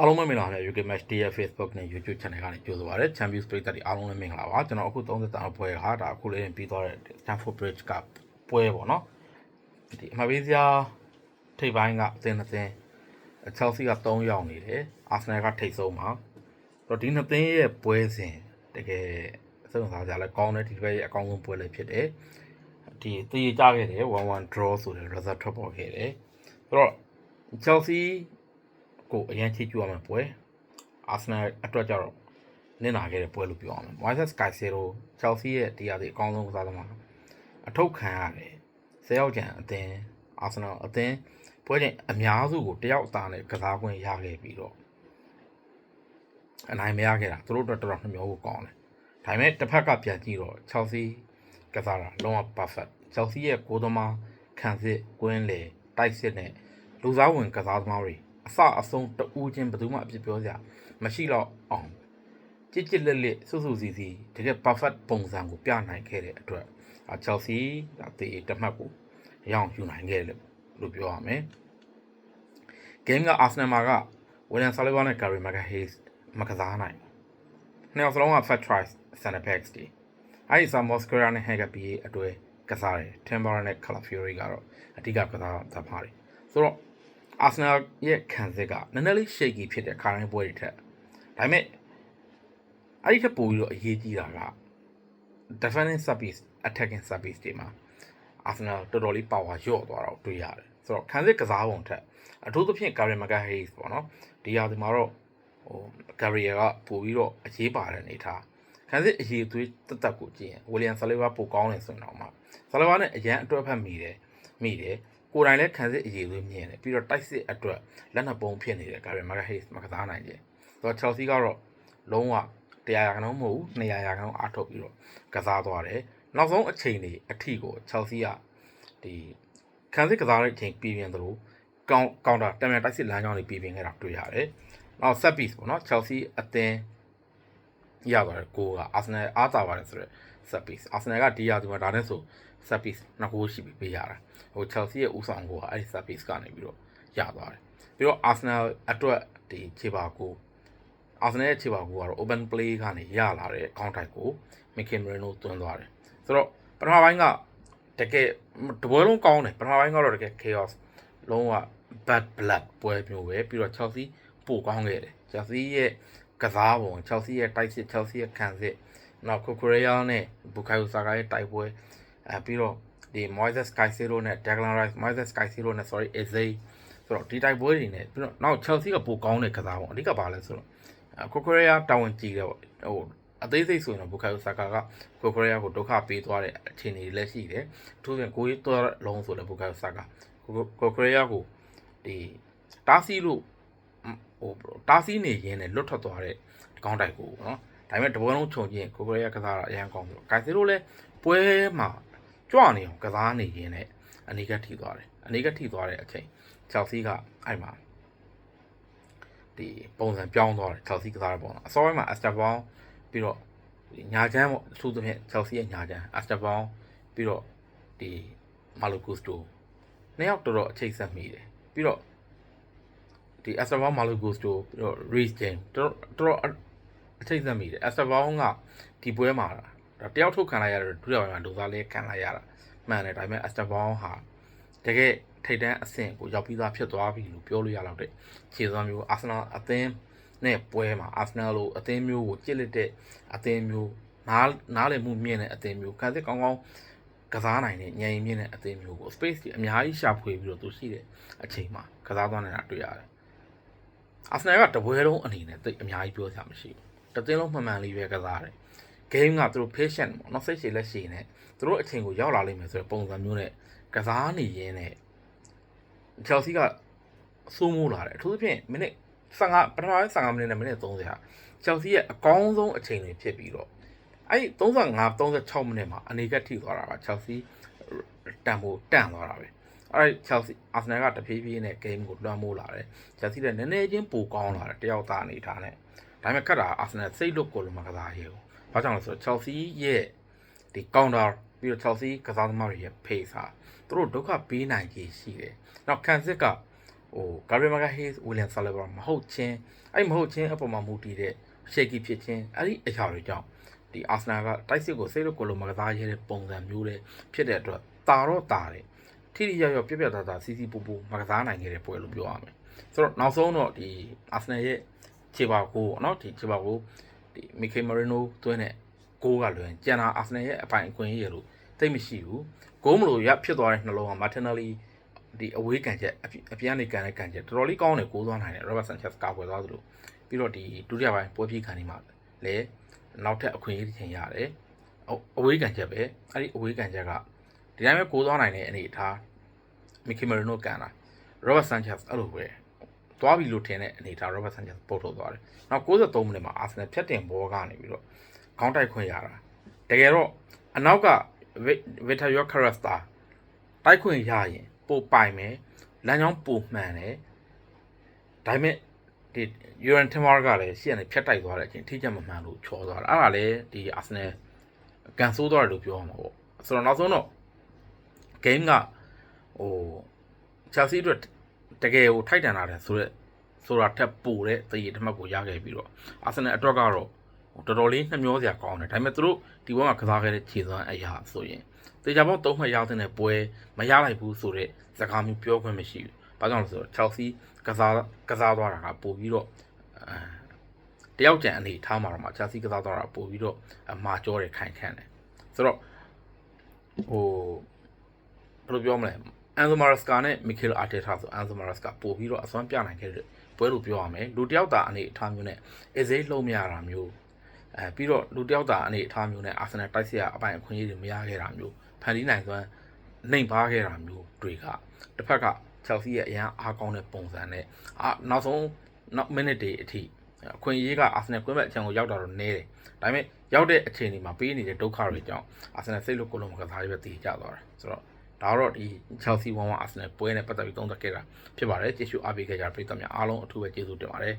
အားလုံးပဲမင်္ဂလာပါ UK Match Day ရဲ့ Facebook နဲ့ YouTube Channel ကနေကြိုဆိုပါရစေ Champions ပရိသတ်တွေအားလုံးလည်းမင်္ဂလာပါကျွန်တော်အခု30တန်းပွဲဟာဒါအခုလေးပြီးသွားတဲ့ Stamford Bridge ကပွဲပေါ့နော်ဒီအမှတ်ပေးစရာထိပ်ပိုင်းကအသင်းနှစ်သင်း Chelsea က3ရောက်နေတယ် Arsenal ကထိပ်ဆုံးမှာဆိုတော့ဒီနှစ်သင်းရဲ့ပွဲစဉ်တကယ်စိတ်ဝင်စားကြလဲကောင်းတဲ့ဒီဘက်ရဲ့အကောင်းဆုံးပွဲလေးဖြစ်တယ်ဒီတည်ကြခဲ့တယ်1-1 draw ဆိုတဲ့ result ထွက်ပေါ်ခဲ့တယ်ဆိုတော့ Chelsea ကိုအရင်ချီးကျူးရမယ်ပွဲအာဆနယ်အတွက်ကြတော့နင့်နာခဲ့တဲ့ပွဲလို့ပြောရမယ် Moises Caicedo Chelsea ရဲ့တရားစီအကောင်းဆုံးကစားသမားအထုတ်ခံရတယ်ဆယ်ယောက်ကျန်အသင်းအာဆနယ်အသင်းပွဲချင်းအများစုကိုတယောက်အသားနဲ့ကစားခွင့်ရခဲ့ပြီးတော့အနိုင်မရခဲ့တာသူတို့အတွက်တော်တော်နှမျောဖို့ကောင်းတယ်ဒါပေမဲ့တစ်ဖက်ကပြန်ကြည့်တော့ Chelsea ကစားတာလုံးဝ perfect Chelsea ရဲ့ကိုးသမားခံစစ်ကွင်းလေတိုက်စစ်နဲ့လူစားဝင်ကစားသမားတွေ အစအဆုံးတူးချင်းဘယ်သူမှအပြစ်ပြောစရာမရှိတော့အောင်ကြစ်ကြစ်လက်လက်စွတ်စွတ်စီစီတကယ် perfect ပုံစံကိုပြနိုင်ခဲ့တဲ့အတွက်အာ Chelsea ဒါတေးတမှတ်ကိုရအောင်ယူနိုင်ခဲ့တယ်လို့ပြောရမယ် game က Arsenal မှာက William Saliba နဲ့ Gary Magalhaes မကစားနိုင်ဘူးနှစ်ယောက်စလုံးက fat tries center backs တွေအဲဒီ Samos Square နဲ့ Haga PA အတွဲကစားတယ် Timber နဲ့ Calafiori ကတော့အဓိကကစားသမားတွေဆိုတော့ Arsenal ရဲ့ခံစစ်ကနည်းနည်းလေး shaky ဖြစ်တဲ့ခါတိုင်းပွဲတွေထက်ဒါပေမဲ့အဲ့ဒီထက်ပိုပြီးတော့အရေးကြီးတာက defending service attacking service တွေမှာ Arsenal တော်တော်လေး power လျော့သွားတော့တွေ့ရတယ်ဆိုတော့ခံစစ်ကစားပုံထက်အထူးသဖြင့် Gary Magalhaes ပေါ့နော်ဒီဟာဒီမှာတော့ဟို Gary ကပို့ပြီးတော့အရေးပါတဲ့အနေထားခံစစ်အရေးသွေးတက်တက်ကိုကြည့်ရင် William Saliba ပိုကောင်းတယ်ဆိုရင်တော့မှ Saliba နဲ့အရန်အတွက်ဖက်မိတယ်မိတယ် ကိုယ်တိုင်လည်းခံစစ်အရေးသွေးမြင်တယ်ပြီးတော့တိုက်စစ်အတွက်လက်နက်ပုံဖြစ်နေတယ် Gary Magalhaes မကစားနိုင်တယ်ဆိုတော့ Chelsea ကတော့လုံးဝ100ရာခိုင်နှုန်းမဟုတ်ဘူး200ရာခိုင်နှုန်းအားထုတ်ပြီးတော့ကစားသွားတယ်နောက်ဆုံးအချိန်တွေအထိကို Chelsea ကဒီခံစစ်ကစားတဲ့အချိန်ပြည်ပြင်သလိုကောင်ကောင်တာတမန်တိုက်စစ်လမ်းကြောင်းတွေပြည်ပြင်ခဲ့တာတွေ့ရတယ်နောက် set piece ပေါ့နော် Chelsea အသင်းရပါတယ်ကိုက Arsenal အားသာပါတယ်ဆိုတော့ set piece Arsenal ကဒီရာဒီမှာဒါနဲ့ဆို set piece နှစ်ခုရှိပြီးပေးရတာဟို Chelsea ရဲ့ဥဆောင်ကိုကအဲ့ဒီ set piece ကနေပြီးတော့ရသွားတယ်ပြီးတော့ Arsenal အတွက်ဒီခြေပါကို Arsenal ရဲ့ခြေပါကိုကတော့ open play ကနေရလာတဲ့ counter ကို Mikel Merino သွင်းသွားတယ်ဆိုတော့ပထမပိုင်းကတကယ်တပွဲလုံးကောင်းတယ်ပထမပိုင်းကတော့တကယ် chaos လုံးဝ bad blood ပွဲမျိုးပဲပြီးတော့ Chelsea ပိုကောင်းခဲ့တယ် Chelsea ရဲ့ကစားပုံ Chelsea ရဲ့တိုက်စစ် Chelsea ရဲ့ခံစစ်နောက် Cucurella နဲ့ Bukayo Saka ရဲ့တိုက်ပွဲ အဲပြီးတော့ဒီ Moises Caicedo နဲ့ Declan Rice Moises Caicedo နဲ့ sorry Eze ဆိုတော့ဒီတိုက်ပွဲတွေနဲ့ပြီးတော့နောက် Chelsea ကပိုကောင်းတဲ့ကစားပုံအဓိကပါလဲဆိုတော့ Cucurella တာဝန်ကြည့်တယ်ပေါ့ဟိုအသေးစိတ်ဆိုရင်တော့ Bukayo Saka က Cucurella ကိုဒုက္ခပေးသွားတဲ့အခြေအနေတွေလည်းရှိတယ်အထူးသဖြင့်ကိုကြီးသွားလုံးဆိုလည်း Bukayo Saka Cucurella ကိုဒီတားဆီးလို့ဟိုတားဆီးနေရင်းနဲ့လွတ်ထွက်သွားတဲ့ကောင်းတိုက်ကိုနော်ဒါပေမဲ့တပွဲလုံးခြုံကြည့်ရင် Cucurella ကစားတာအရင်ကောင်းပြီ။ Caicedo လည်းပွဲမှာ ကြွနေအောင်ကစားနေရင်းနဲ့အနေကထိသွားတယ်အနေကထိသွားတဲ့အချိန် Chelsea ကအဲ့မှာဒီပုံစံပြောင်းသွားတယ် Chelsea ကစားတဲ့ပုံစံအစောပိုင်းမှာ Esteban ပြီးတော့ညာချမ်းပေါ့အထူးသဖြင့် Chelsea ရဲ့ညာချမ်း Esteban ပြီးတော့ဒီ Malo Gusto နှစ်ယောက်တော်တော်အချိတ်ဆက်မိတယ်ပြီးတော့ဒီ Esteban Malo Gusto ပြီးတော့ Reece James တော်တော်အချိတ်ဆက်မိတယ် Esteban ကဒီပွဲမှာ တယောက်ထုတ်ခံလိုက်ရတယ်ဒုတိယပိုင်းမှာဒုစားလေးခံလိုက်ရတာမှန်တယ်ဒါပေမဲ့ Esteban ဟာတကယ်ထိတ်တန်းအဆင့်ကိုရောက်ပြီးသားဖြစ်သွားပြီလို့ပြောလို့ရတော့တဲ့ခြေစွမ်းမျိုး Arsenal အသင်းနဲ့ပွဲမှာ Arsenal လိုအသင်းမျိုးကိုကြစ်လက်တဲ့အသင်းမျိုးနားနားလည်မှုမြင့်တဲ့အသင်းမျိုးခံစစ်ကောင်းကောင်းကစားနိုင်တဲ့ညင်မြင့်တဲ့အသင်းမျိုးကို space ကြီးအများကြီးရှာဖွေပြီးတော့သူရှိတဲ့အချိန်မှာကစားသွားနေတာတွေ့ရတယ်။ Arsenal ကတပွဲလုံးအနေနဲ့တိတ်အများကြီးပြောစရာမရှိဘူး။တစ်သင်းလုံးမှန်မှန်လေးပဲကစားတယ်။ game ကသူတို့ patient ပေါ့နော်စိတ်ရှည်လက်ရှည်နဲ့သူတို့အချိန်ကိုရောက်လာလိမ့်မယ်ဆိုတဲ့ပုံစံမျိုးနဲ့ကစားနေရင်းနဲ့ Chelsea ကစိုးမိုးလာတယ်အထူးသဖြင့်မိနစ်15ပထမပိုင်း15မိနစ်နဲ့မိနစ်30ဟာ Chelsea ရဲ့အကောင်းဆုံးအချိန်တွေဖြစ်ပြီးတော့အဲ့35 36မိနစ်မှာအနေကထိသွားတာက Chelsea တန်ဖို့တန့်သွားတာပဲအဲ့ Chelsea Arsenal ကတဖြည်းဖြည်းနဲ့ game ကိုလွှမ်းမိုးလာတယ် Chelsea လည်းနည်းနည်းချင်းပိုကောင်းလာတယ်တယောက်သားအနေထားနဲ့ဒါပေမဲ့ခက်တာ Arsenal စိတ်လွတ်ကိုလည်းမကစားရဘူး ဘာကြောင့်လဲဆိုတော့ Chelsea ရဲ့ဒီ counter ပြီးတော့ Chelsea ကစားသမားတွေရဲ့ pace ဟာသူတို့ဒုက္ခပေးနိုင်ကြီးရှိတယ်နောက်ခံစစ်ကဟိုဂါရီမာဂါဟေးဝီလျံဆာလဘာမဟုတ်ချင်းအဲ့မဟုတ်ချင်းအပေါ်မှာမူတည်တဲ့ရှေကီဖြစ်ချင်းအဲ့ဒီအရာတွေကြောင့်ဒီအာဆနာကတိုက်စစ်ကိုစိတ်လို့ကိုလိုမကစားရဲတဲ့ပုံစံမျိုးတွေဖြစ်တဲ့အတွက်တာတော့တာတယ်ထိထိရောက်ရောက်ပြက်ပြက်သားသားစီစီပူပူမကစားနိုင်ခဲ့တဲ့ပွဲလို့ပြောရမယ်ဆိုတော့နောက်ဆုံးတော့ဒီအာဆနယ်ရဲ့ခြေပါကိုပေါ့နော်ဒီခြေပါကို ဒီမီကေမရီနိုသွင်းတဲ့ကိုးကလွယ်ကျန်တာအာဆနယ်ရဲ့အပိုင်အခွင့်အရေးလို့သိပ်မရှိဘူးဂိုးမလို့ရဖြစ်သွားတဲ့နှလုံးကမာတင်နယ်လီဒီအဝေးကန်ချက်အပြအပြန်နေကန်တဲ့ကန်ချက်တော်တော်လေးကောင်းတယ်ကိုးသွားနိုင်တယ် Robert Sanchez ကာကွယ်သွားသလိုပြီးတော့ဒီဒုတိယပိုင်းပွဲပြေးခံနေမှာလေနောက်ထပ်အခွင့်အရေးတစ်ချိန်ရတယ်အအဝေးကန်ချက်ပဲအဲ့ဒီအဝေးကန်ချက်ကဒီတိုင်းပဲကိုးသွားနိုင်တဲ့အနေအထားမီကီမရီနိုကန်တာ Robert Sanchez အဲ့လိုပဲ သွားပြီလို့ထင်တဲ့အနေအထား Robert Sanchez ပုတ်ထုတ်သွားတယ်နောက်63မိနစ်မှာ Arsenal ဖြတ်တင်ဘောကနေပြီးတော့ခေါင်းတိုက်ခွင့်ရတာတကယ်တော့အနောက်က Victor Yokeres တာတိုက်ခွင့်ရရင်ပိုပိုင်မယ်လမ်းကြောင်းပိုမှန်တယ်ဒါပေမဲ့ဒီယူရန်တင်မာကလည်းရှေ့ကနေဖြတ်တိုက်သွားတဲ့အချိန်ထိချက်မမှန်လို့ချောသွားတာအဲ့ဒါလည်းဒီအာဆနယ်ကန်ဆိုးသွားတယ်လို့ပြောရမှာပေါ့ဆိုတော့နောက်ဆုံးတော့ game ကဟို Chelsea အတွက် တကယ်ကိုထိုက်တန်လာတယ်ဆိုတော့ဆိုတာထက်ပိုတဲ့တရေတစ်မှတ်ကိုရခဲ့ပြီးတော့အာဆနယ်အတွက်ကတော့တော်တော်လေးနှမျောစရာကောင်းတယ်ဒါပေမဲ့သူတို့ဒီဘက်ကကစားခဲ့တဲ့ခြေစွမ်းအရာဆိုရင်တေချာပေါက်သုံးမှတ်ရတဲ့ပွဲမရလိုက်ဘူးဆိုတော့စကားမျိုးပြောခွင့်မရှိဘူး။ဘာကြောင့်လဲဆိုတော့ Chelsea ကစားကစားသွားတာကပို့ပြီးတော့အဲတယောက်ကြံအနေထားမှာတော့မှ Chelsea ကစားသွားတာပို့ပြီးတော့အမှားကြောတယ်ခိုင်ခန့်တယ်။ဆိုတော့ဟိုဘယ်လိုပြောမလဲ အန်ဇိုမာရက်စကာနဲ့မီကယ်အာတေတာဆိုအန်ဇိုမာရက်စကာပို့ပြီးတော့အစွမ်းပြနိုင်ခဲ့တဲ့ပွဲလို့ပြောရမယ်။လူတယောက်တာအနေအထားမျိုးနဲ့အစိမ်းလုံးမရတာမျိုးအဲပြီးတော့လူတယောက်တာအနေအထားမျိုးနဲ့အာဆင်နယ်တိုက်စစ်ရအပိုင်အခွင့်အရေးတွေမရခဲ့တာမျိုးဖန်တီးနိုင်စွမ်းနှိမ်ပါခဲ့တာမျိုးတွေကတစ်ဖက်က Chelsea ရဲ့အရန်အားကောင်းတဲ့ပုံစံနဲ့အာနောက်ဆုံးနောက်မိနစ်တွေအထိအခွင့်အရေးကအာဆင်နယ်ကွင်းဘက်အချံကိုရောက်တာတော့နည်းတယ်ဒါပေမဲ့ရောက်တဲ့အချိန်ဒီမှာပေးနေတဲ့ဒုက္ခတွေကြောင့်အာဆင်နယ်စိတ်လို့ကိုလုံးမကစားရပဲတည်ကြသွားတယ်ဆိုတော့ ဒါတော့ဒီ Chelsea 1-1 Arsenal ပွဲနဲ့ပတ်သက်ပြီးသုံးသပ်ခဲ့တာဖြစ်ပါတယ်ကျေးဇူးအားပေးခဲ့ကြတဲ့ပရိသတ်များအားလုံးအထူးပဲကျေးဇူးတင်ပါတယ်